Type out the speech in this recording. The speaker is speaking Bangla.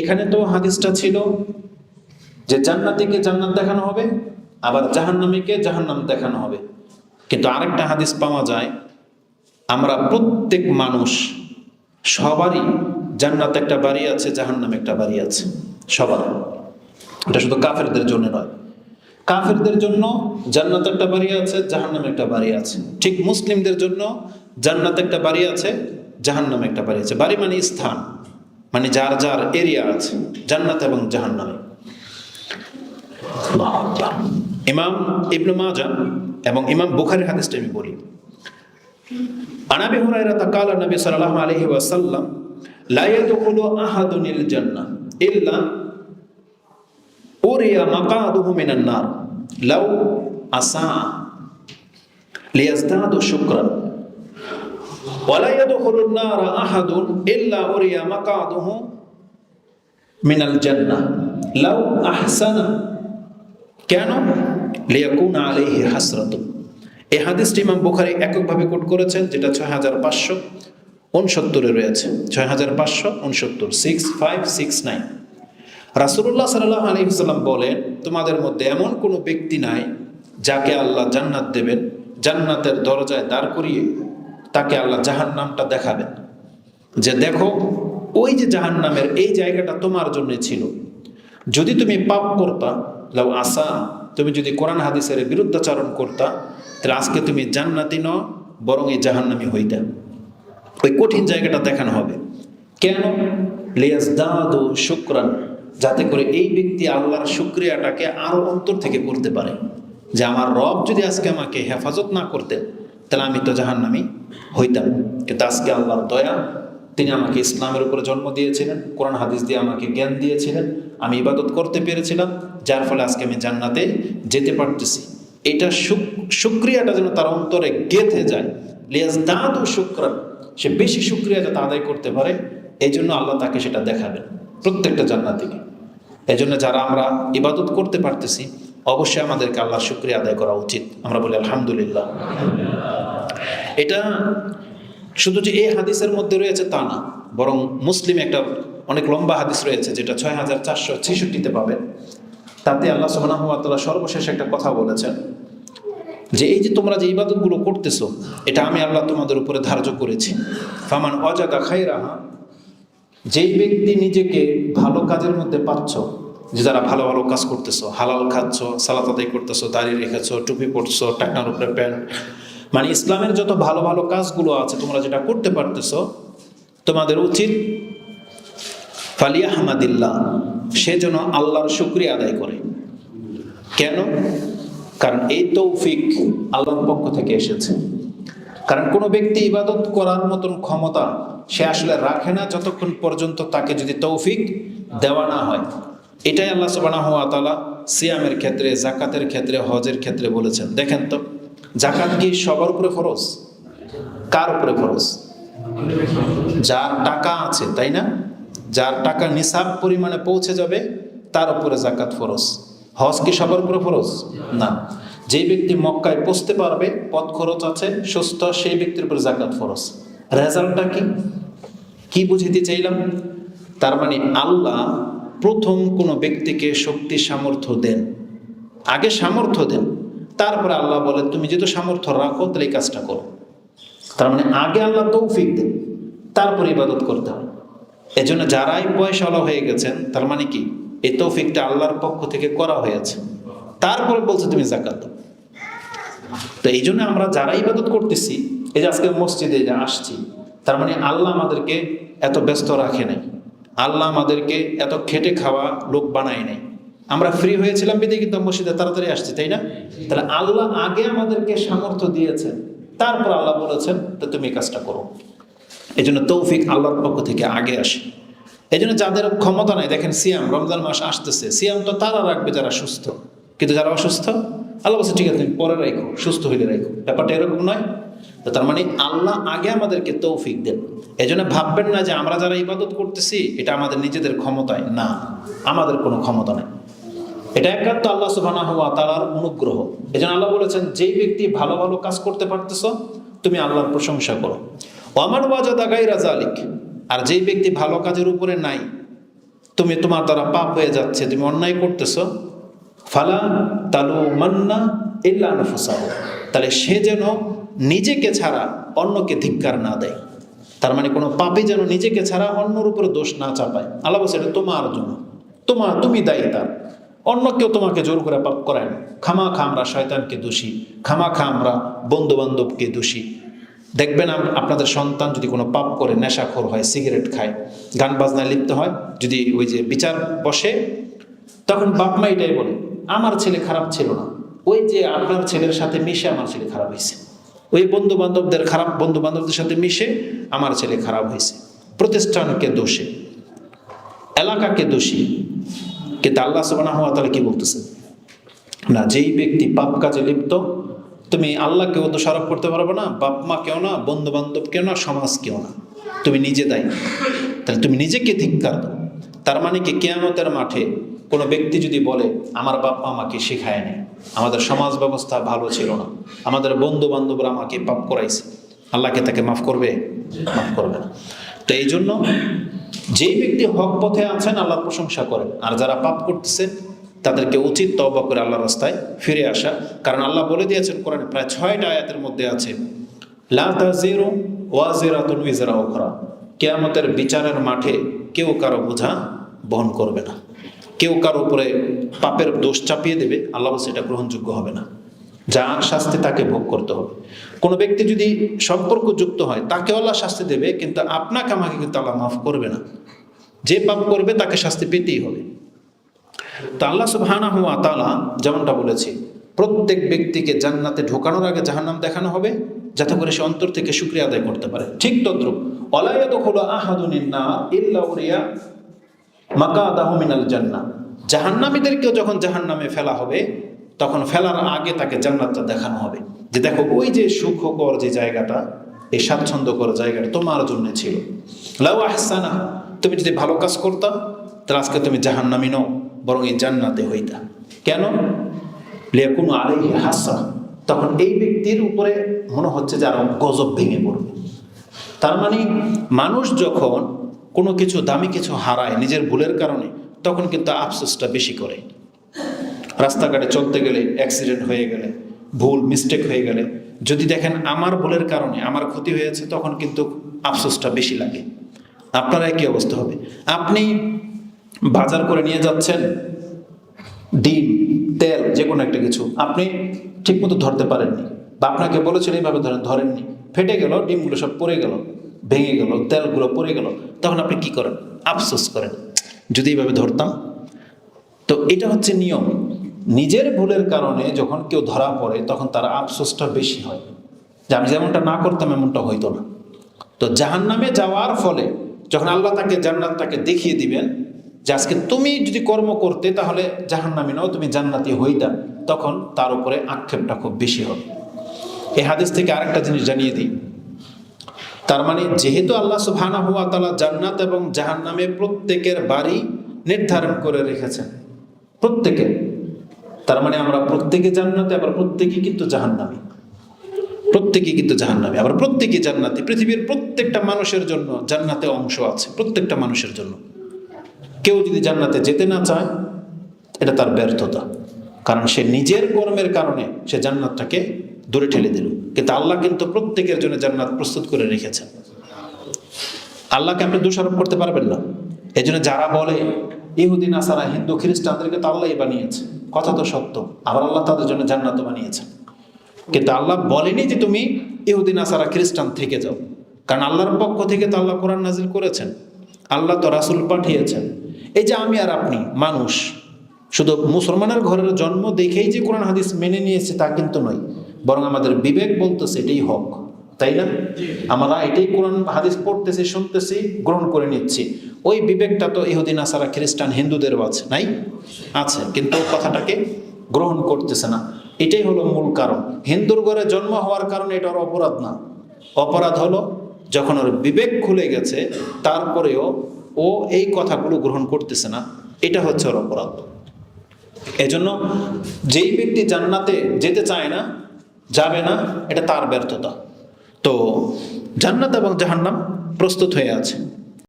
এখানে তো হাদিসটা ছিল যে জান্নাতিকে জান্নাত দেখানো হবে, আবার জাহান্নামীকে জাহান্নাম দেখানো হবে। কিন্তু আরেকটা হাদিস পাওয়া যায়, আমরা প্রত্যেক মানুষ, সবারই জান্নাত একটা বাড়ি আছে, জাহান্নাম একটা বাড়ি আছে, সবার। এটা শুধু কাফেরদের জন্য নয়। কাফেরদের জন্য জান্নাত একটা বাড়ি আছে, জাহান্নাম একটা বাড়ি আছে। ঠিক মুসলিমদের জন্য জান্নাত একটা বাড়ি আছে, জাহান্নাম একটা বাড়ি আছে। বাড়ি মানে স্থান। মানে যার যার এরিয়া আছে, জান্নাত এবং জাহান্নামে। ইমাম ইবনু মাজা এবং ইমাম বুখারের হাদিসটা আমি বলি। আনাবি হুরায়রা তাকালা নবী সাল্লাল্লাহু আলাইহি ওয়াসাল্লাম, লা ইয়াদখুলু আহাদুন ইল জান্নাহ ইল্লা উরিয়া মাকাদুহু মিনান নার লাউ আসা লিয়াজদাদু শুকরান। আহাদুন মিনাল লাউ কেন? ইমাম এককভাবে কোট করেছেন, যেটা ছয় হাজার পাঁচশো উনসত্তরে রয়েছে। ছয় হাজার পাঁচশো উনসত্তর সিক্স ফাইভ সিক্স নাইন রাসুল্লাহ সাল্লাহ আলহিহাল্লাম বলেন, তোমাদের মধ্যে এমন কোনো ব্যক্তি নাই যাকে আল্লাহ জান্নাত দেবেন, জান্নাতের দরজায় দাঁড় করিয়ে তাকে আল্লাহ জাহান নামটা দেখাবেন। যে দেখো, ওই যে জাহান নামের এই জায়গাটা তোমার জন্য ছিল। যদি তুমি পাপ করতা, লাউ আসা, তুমি যদি কোরআন হাদিসের বিরুদ্ধাচারণ করতা, তাহলে আজকে তুমি জান্নাতি ন বরং এই জাহান্নামি হইতা। ওই কঠিন জায়গাটা দেখানো হবে। কেন? লিয়াস দাদু শুক্রান, যাতে করে এই ব্যক্তি আল্লাহর শুক্রিয়াটাকে আরও অন্তর থেকে করতে পারে। যে আমার রব যদি আজকে আমাকে হেফাজত না করতেন তাহলে আমি তো জাহান্নামি হইতাম। কিন্তু আজকে আল্লাহর দয়া, তিনি আমাকে ইসলামের উপরে জন্ম দিয়েছিলেন, কোরআন, হাদিস দিয়ে আমাকে জ্ঞান দিয়েছিলেন, আমি ইবাদত করতে পেরেছিলাম, যার ফলে আজকে আমি জান্নাতে যেতে পারতেছি। এটা শুক্রিয়াটা যেন তার অন্তরে গেঁথে যায়। লিয়াজ দাদু শুক্রান, সে বেশি শুক্রিয়া যাতে আদায় করতে পারে এই জন্য আল্লাহ তাকে সেটা দেখাবেন প্রত্যেকটা জান্নাতিকে। এই জন্য যারা আমরা ইবাদত করতে পারতেছি, অবশ্যই আমাদেরকে আল্লাহর শুক্রিয়া আদায় করা উচিত। আমরা বলি আলহামদুলিল্লাহ। এটা শুধু যে এই হাদিসের মধ্যে রয়েছে তা না, বরং মুসলিম একটা অনেক লম্বা হাদিস রয়েছে যেটা ছয় হাজার চারশো ছেষট্টিতে পাবেন তাতে আল্লাহ সুবাহ সর্বশেষ একটা কথা বলেছেন যে এই যে তোমরা যে ইবাদতগুলো করতেছো, এটা আমি আল্লাহ তোমাদের উপরে ধার্য করেছি। ফামান অজাগা খাই রাহা যেই ব্যক্তি নিজেকে ভালো কাজের মধ্যে পাচ্ছ, যে যারা ভালো ভালো কাজ করতেছো, হালাল খাচ্ছ, সালাত আদায় করতেছো, দাড়ি রেখেছো, টুপি পরছো, টাকনার উপরে প্যান্ট মানে ইসলামের যত ভালো ভালো কাজগুলো আছে, তোমরা যেটা করতে পারতেছো, তোমাদের উচিত ফালিয়া হামাদিল্লাহ সে যেন আল্লাহর শুক্রিয়া আদায় করে। কেন? কারণ এই তৌফিক আল্লাহর পক্ষ থেকে এসেছে। কারণ কোনো ব্যক্তি ইবাদত করার মতন ক্ষমতা সে আসলে রাখে না যতক্ষণ পর্যন্ত তাকে যদি তৌফিক দেওয়া না হয়। এটাই আল্লাহ তালা সিয়ামের ক্ষেত্রে জাকাতের ক্ষেত্রে, হজের ক্ষেত্রে বলেছেন। দেখেন তো জাকাত কি সবার উপরে ফরজ? কার উপরে ফরজ? যার টাকা আছে, তাই না? যার টাকা নিসাব পরিমাণে পৌঁছে যাবে, তার উপরে জাকাত ফরজ। হজ কি সবার উপরে ফরজ? না। যে ব্যক্তি মক্কায় পৌঁছতে পারবে, পথ খরচ আছে, সুস্থ, সেই ব্যক্তির উপরে জাকাত ফরজ। রেজাল্টটা কি? কি বুঝিতে চাইলাম? তার মানে আল্লাহ প্রথম কোনো ব্যক্তিকে শক্তি, সামর্থ্য দেন। আগে সামর্থ্য দেন। তারপরে আল্লাহ বলেন তুমি যেহেতু সামর্থ্য রাখো, তাহলে এই কাজটা করো। তার মানে আগে আল্লাহ তৌফিক দেন, তারপরে ইবাদত করতে হবে এজন্য যারাই পয়সাওয়ালা হয়ে গেছেন, তার মানে কি? এই তৌফিকটা আল্লাহর পক্ষ থেকে করা হয়েছে। তারপরে বলছে, তুমি জাকাত তো এই জন্য আমরা যারা ইবাদত করতেছি, এই যে আজকে মসজিদে যে আসছি, তার মানে আল্লাহ আমাদেরকে এত ব্যস্ত রাখে নাই। আল্লাহ আমাদেরকে এত খেটে খাওয়া লোক বানায় নাই। আমরা ফ্রি হয়েছিলাম বিদে কিন্তু মসজিদে তাড়াতাড়ি আসছি, তাই না? তাহলে আল্লাহ আগে আমাদেরকে সামর্থ্য দিয়েছেন, তারপর আল্লাহ বলেছেন তো তুমি কাজটা করো। এই জন্য তৌফিক আল্লাহর পক্ষ থেকে আগে আসে। এই জন্য যাদের ক্ষমতা নাই, দেখেন সিয়াম, রমজান মাস আসতেছে, সিয়াম তো তারা রাখবে যারা সুস্থ। কিন্তু যারা অসুস্থ? আল্লাহ বলছে, ঠিক আছে, তুমি পরে রাখো, সুস্থ হইলে রাখো। ব্যাপারটা এরকম নয়। তো তার মানে আল্লাহ আগে আমাদেরকে তৌফিক দেন। এই জন্য ভাববেন না যে আমরা যারা ইবাদত করতেছি, এটা আমাদের নিজেদের ক্ষমতায় না, আমাদের কোনো ক্ষমতা নেই। এটা একান্ত আল্লাহ সুবাহ তালার অনুগ্রহ। এই আল্লাহ বলেছেন, যেই ব্যক্তি ভালো ভালো কাজ করতে পারতেছ, তুমি আল্লাহর প্রশংসা করো। আমার ওয়াজাদা গাই রাজা আর যেই ব্যক্তি ভালো কাজের উপরে নাই, তুমি তোমার দ্বারা পাপ হয়ে যাচ্ছে, তুমি অন্যায় করতেছো, ফালা তালু মান্না ইল্লা নফসাহ তাহলে সে যেন নিজেকে ছাড়া অন্যকে ধিক্কার না দেয়। তার মানে কোনো পাপে যেন নিজেকে ছাড়া অন্যর উপরে দোষ না চাপায়। আল্লাহ বলছে এটা তোমার জন্য। তোমার, তুমি দায়ী তার। অন্য কেউ তোমাকে জোর করে পাপ করায়। না খামা খা আমরা শয়তানকে দোষী খামা খা আমরা বন্ধু বান্ধবকে দোষী। দেখবেন আপনাদের সন্তান যদি কোনো পাপ করে, নেশাখোর হয়, সিগারেট খায়, গান বাজনায় লিপ্ত হয়, যদি ওই যে বিচার বসে, তখন বাপ মা এটাই বলে, আমার ছেলে খারাপ ছিল না। ওই যে আপনার ছেলের সাথে মিশে আমার ছেলে খারাপ হয়েছে। ওই বন্ধু বান্ধবদের খারাপ বন্ধু বান্ধবদের সাথে মিশে আমার ছেলে খারাপ হয়েছে। প্রতিষ্ঠানকে দোষে, এলাকাকে দোষী কিন্তু আল্লাহ সুবাহ তাহলে কি বলতেছে? না, যেই ব্যক্তি পাপ কাজে লিপ্ত, তুমি আল্লাহকেও তো সরব করতে পারবে না, বাপ মা কেউ না বন্ধু বান্ধব কেউ না, সমাজ কেউ না। তুমি নিজে দায়ী। তাহলে তুমি নিজেকে ধিক্কার দাও। তার মানে কি, কেয়ামতের মাঠে কোনো ব্যক্তি যদি বলে, আমার বাপ মা আমাকে শেখায়নি আমাদের সমাজ ব্যবস্থা ভালো ছিল না, আমাদের বন্ধু বান্ধবরা আমাকে পাপ করাইছে, আল্লাহকে তাকে মাফ করবে? মাফ করবে না। তো এই জন্য যেই ব্যক্তি হক পথে আছেন, আল্লাহর প্রশংসা করেন। আর যারা পাপ করতেছে তাদেরকে উচিত তওবা করে আল্লাহর রাস্তায় ফিরে আসা। কারণ আল্লাহ বলে দিয়েছেন কোরআনে প্রায় ছয়টা আয়াতের মধ্যে আছে কিয়ামতের বিচারের মাঠে কেউ কারও বোঝা বহন করবে না। কেউ কারও উপরে পাপের দোষ চাপিয়ে দেবে। আল্লাহ এটা গ্রহণযোগ্য হবে না। যার শাস্তি তাকে ভোগ করতে হবে। কোনো ব্যক্তি যদি সম্পর্ক যুক্ত হয়, তাকে আল্লাহ শাস্তি দেবে, কিন্তু আপনাকে আমাকে কিন্তু আল্লাহ মাফ করবে না। যে পাপ করবে, তাকে শাস্তি পেতেই হবে। তো আল্লাহ সুবহানাহু ওয়া তাআলা যেমনটা বলেছি, প্রত্যেক ব্যক্তিকে জান্নাতে ঢোকানোর আগে জাহান্নাম দেখানো হবে, যাতে করে সে অন্তর থেকে শুকরিয়া আদায় করতে পারে। ঠিক তদ্রুপ। অলায়াদখুলু আহাদুন ইন্নার ইল্লা উরিয়া মাকাদাহু মিনাল জান্নাহ। জাহান্নামীদেরকেও যখন জাহান্নামে ফেলা হবে তখন ফেলার আগে তাকে জান্নাতটা দেখানো হবে। যে দেখো, ওই যে সুখকর যে জায়গাটা, এই স্বাচ্ছন্দ্যকর জায়গাটা তোমার জন্য ছিল। লাউ আহসানা, তুমি যদি ভালো কাজ করতা, তাহলে আজকে তুমি জাহান্নামী নও, বরং এই জান্নাতে হইতা। কেন? লেকুন আলাইহি হাসা তখন এই ব্যক্তির উপরে মনে হচ্ছে যে আরও গজব ভেঙে পড়বে। তার মানে মানুষ যখন কোনো কিছু, দামি কিছু হারায় নিজের ভুলের কারণে, তখন কিন্তু আফসোসটা বেশি করে। রাস্তাঘাটে চলতে গেলে অ্যাক্সিডেন্ট হয়ে গেলে, ভুল মিস্টেক হয়ে গেলে, যদি দেখেন আমার ভুলের কারণে আমার ক্ষতি হয়েছে, তখন কিন্তু আফসোসটা বেশি লাগে। আপনার একই অবস্থা হবে। আপনি বাজার করে নিয়ে যাচ্ছেন, ডিম, তেল যে কোনো একটা কিছু, আপনি ঠিকমতো ধরতে পারেননি বা আপনাকে বলেছেন এইভাবে ধরেন, ধরেননি। ফেটে গেল, ডিমগুলো সব পড়ে গেল, ভেঙে গেল, তেলগুলো পড়ে গেল, তখন আপনি কি করেন? আফসোস করেন। যদি এইভাবে ধরতাম। তো এটা হচ্ছে নিয়ম। নিজের ভুলের কারণে যখন কেউ ধরা পড়ে, তখন তার আফসোসটা বেশি হয়। যে আমি যেমনটা না করতাম, এমনটা হইতো না। তো জাহান নামে যাওয়ার ফলে যখন আল্লাহ তাকে জান্নাত তাকে দেখিয়ে দিবেন, যে আজকে তুমি যদি কর্ম করতে, তাহলে জাহান নামে নাও, তুমি জান্নাতি হইতা, তখন তার উপরে আক্ষেপটা খুব বেশি হবে। এই হাদিস থেকে আরেকটা জিনিস জানিয়ে দিই। তার মানে যেহেতু আল্লাহ সুবহানাহু হুয়া তাআলা জান্নাত এবং জাহান্নামে প্রত্যেকের বাড়ি নির্ধারণ করে রেখেছেন, প্রত্যেকের। তার মানে আমরা প্রত্যেকে জান্নাতে, আবার প্রত্যেকেই কিন্তু জাহান্নামী। প্রত্যেকেই কিন্তু জাহান্নামী, আবার প্রত্যেকেই জান্নাতি। পৃথিবীর প্রত্যেকটা মানুষের জন্য জান্নাতে অংশ আছে, প্রত্যেকটা মানুষের জন্য। কেউ যদি জান্নাতে যেতে না চায়, এটা তার ব্যর্থতা। কারণ সে নিজের কর্মের কারণে সে জান্নাতটাকে দূরে ঠেলে দিল। কিন্তু আল্লাহ কিন্তু প্রত্যেকের জন্য জান্নাত প্রস্তুত করে রেখেছেন। আল্লাহকে আপনি দোষারোপ করতে পারবেন না। এই জন্য যারা বলে ইহুদিন আসারা হিন্দু, খ্রিস্টানদেরকে তো আল্লাহই বানিয়েছে। কথা তো সত্য। আবার আল্লাহ তাদের জন্য জান্নাতও বানিয়েছেন। কিন্তু আল্লাহ বলেনি যে তুমি ইহুদিন আসারা খ্রিস্টান থেকে যাও। কারণ আল্লাহর পক্ষ থেকে তো আল্লাহ কোরআন নাজিল করেছেন। আল্লাহ তো রাসুল পাঠিয়েছেন। এই যে আমি আর আপনি, মানুষ, শুধু মুসলমানের ঘরের জন্ম দেখেই যে কোরআন, হাদিস মেনে নিয়েছে তা কিন্তু নয়। বরং আমাদের বিবেক বলতেছে এটাই হক। তাই না? আমরা এটাই কোরআন হাদিস পড়তেছি শুনতেছি গ্রহণ করে নিচ্ছি। ওই বিবেকটা তো ইহুদিন আসারা খ্রিস্টান হিন্দুদেরও আছে নাই? আছে কিন্তু কথাটাকে গ্রহণ করতেছে না। এটাই হলো মূল কারণ। হিন্দুর ঘরে জন্ম হওয়ার কারণে এটা ওর অপরাধ না। অপরাধ হলো যখন ওর বিবেক খুলে গেছে তারপরেও ও এই কথাগুলো গ্রহণ করতেছে না। এটা হচ্ছে ওর অপরাধ। এজন্য যেই ব্যক্তি জান্নাতে যেতে চায় না যাবে না এটা তার ব্যর্থতা। তো জান্নাত এবং জাহান্নাম প্রস্তুত হয়ে আছে।